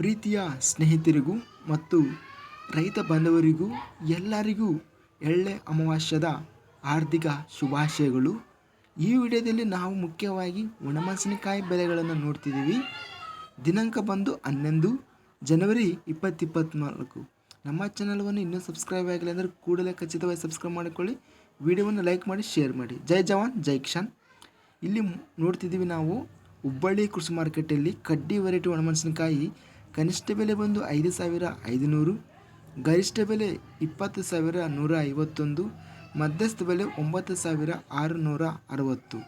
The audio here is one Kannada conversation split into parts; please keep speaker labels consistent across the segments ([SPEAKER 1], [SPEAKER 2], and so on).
[SPEAKER 1] ಪ್ರೀತಿಯ ಸ್ನೇಹಿತರಿಗೂ ಮತ್ತು ರೈತ ಬಾಂಧವರಿಗೂ ಎಲ್ಲರಿಗೂ ಎಳ್ಳೆ ಅಮಾವಾಸ್ಯದ ಹಾರ್ದಿಕ ಶುಭಾಶಯಗಳು. ಈ ವಿಡಿಯೋದಲ್ಲಿ ನಾವು ಮುಖ್ಯವಾಗಿ ಒಣಮೆಣಸಿನಕಾಯಿ ಬೆಲೆಗಳನ್ನು ನೋಡ್ತಿದ್ದೀವಿ. ದಿನಾಂಕ ಬಂದು ಹನ್ನೊಂದು ಜನವರಿ ಇಪ್ಪತ್ತಿಪ್ಪತ್ತ್ನಾಲ್ಕು ನಮ್ಮ ಚಾನಲ್ವನ್ನು ಇನ್ನೂ ಸಬ್ಸ್ಕ್ರೈಬ್ ಆಗಿಲ್ಲ ಅಂದರೆ ಕೂಡಲೇ ಖಚಿತವಾಗಿ ಸಬ್ಸ್ಕ್ರೈಬ್ ಮಾಡಿಕೊಳ್ಳಿ. ವಿಡಿಯೋವನ್ನು ಲೈಕ್ ಮಾಡಿ, ಶೇರ್ ಮಾಡಿ. ಜೈ ಜವಾನ್, ಜೈ ಕಿಶಾನ್ ಇಲ್ಲಿ ನೋಡ್ತಿದ್ದೀವಿ ನಾವು ಹುಬ್ಬಳ್ಳಿ ಕೃಷಿ ಮಾರ್ಕೆಟಲ್ಲಿ ಕಡ್ಡಿ ವೆರೈಟಿ ಒಣಮೆಣಸಿನಕಾಯಿ ಕನಿಷ್ಠ ಬೆಲೆ ಬಂದು ಐದು ಸಾವಿರ ಐದುನೂರು, ಗರಿಷ್ಠ ಬೆಲೆ ಇಪ್ಪತ್ತು ಸಾವಿರ ನೂರ ಐವತ್ತೊಂದು, ಮಧ್ಯಸ್ಥ ಬೆಲೆ ಒಂಬತ್ತು ಸಾವಿರ ಆರುನೂರ ಅರವತ್ತು.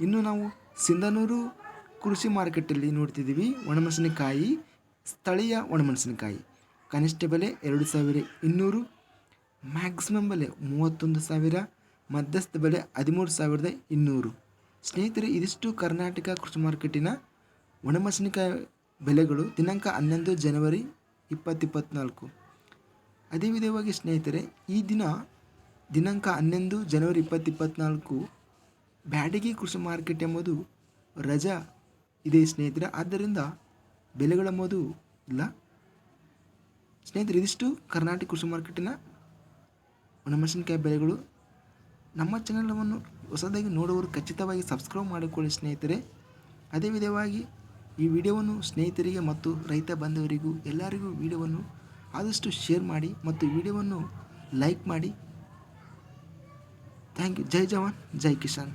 [SPEAKER 1] ಇನ್ನು ನಾವು ಸಿಂಧನೂರು ಕೃಷಿ ಮಾರ್ಕೆಟಲ್ಲಿ ನೋಡ್ತಿದ್ದೀವಿ, ಒಣಮೆಣಸಿನಕಾಯಿ, ಸ್ಥಳೀಯ ಒಣಮೆಣಸಿನಕಾಯಿ. ಕನಿಷ್ಠ ಬೆಲೆ ಎರಡು ಸಾವಿರ ಇನ್ನೂರು, ಮ್ಯಾಕ್ಸಿಮಮ್ ಬೆಲೆ ಮೂವತ್ತೊಂದು ಸಾವಿರ, ಮಧ್ಯಸ್ಥ ಬೆಲೆ ಹದಿಮೂರು ಸಾವಿರದ ಇನ್ನೂರು. ಸ್ನೇಹಿತರೆ, ಇದಿಷ್ಟು ಕರ್ನಾಟಕ ಕೃಷಿ ಮಾರ್ಕೆಟಿನ ಒಣಮೆಣಸಿನಕಾಯಿ ಬೆಲೆಗಳು ದಿನಾಂಕ ಹನ್ನೊಂದು ಜನವರಿ ಇಪ್ಪತ್ತಿಪ್ಪತ್ನಾಲ್ಕು. ಅದೇ ವಿಧವಾಗಿ ಸ್ನೇಹಿತರೆ, ಈ ದಿನ ದಿನಾಂಕ ಹನ್ನೊಂದು ಜನವರಿ ಇಪ್ಪತ್ತಿಪ್ಪತ್ನಾಲ್ಕು ಬ್ಯಾಡಗಿ ಕೃಷಿ ಮಾರ್ಕೆಟ್ ಎಂಬುದು ರಜಾ ಇದೆ ಸ್ನೇಹಿತರೆ. ಆದ್ದರಿಂದ ಬೆಲೆಗಳೆಂಬುದು ಇಲ್ಲ. ಸ್ನೇಹಿತರೆ, ಇದಿಷ್ಟು ಕರ್ನಾಟಕ ಕೃಷಿ ಮಾರ್ಕೆಟಿನ ಒಣಮೆಣಸಿನಕಾಯಿ ಬೆಲೆಗಳು. ನಮ್ಮ ಚಾನಲವನ್ನು ಹೊಸದಾಗಿ ನೋಡುವವರು ಖಚಿತವಾಗಿ ಸಬ್ಸ್ಕ್ರೈಬ್ ಮಾಡಿಕೊಳ್ಳಿ ಸ್ನೇಹಿತರೆ. ಅದೇ ವಿಧವಾಗಿ ಈ ವಿಡಿಯೋವನ್ನು ಸ್ನೇಹಿತರಿಗೆ ಮತ್ತು ರೈತ ಬಾಂಧವರಿಗೂ ಎಲ್ಲರಿಗೂ ವಿಡಿಯೋವನ್ನು ಆದಷ್ಟು ಶೇರ್ ಮಾಡಿ ಮತ್ತು ವಿಡಿಯೋವನ್ನು ಲೈಕ್ ಮಾಡಿ. Thank you. ಜೈ ಜವಾನ್, ಜೈ ಕಿಶಾನ್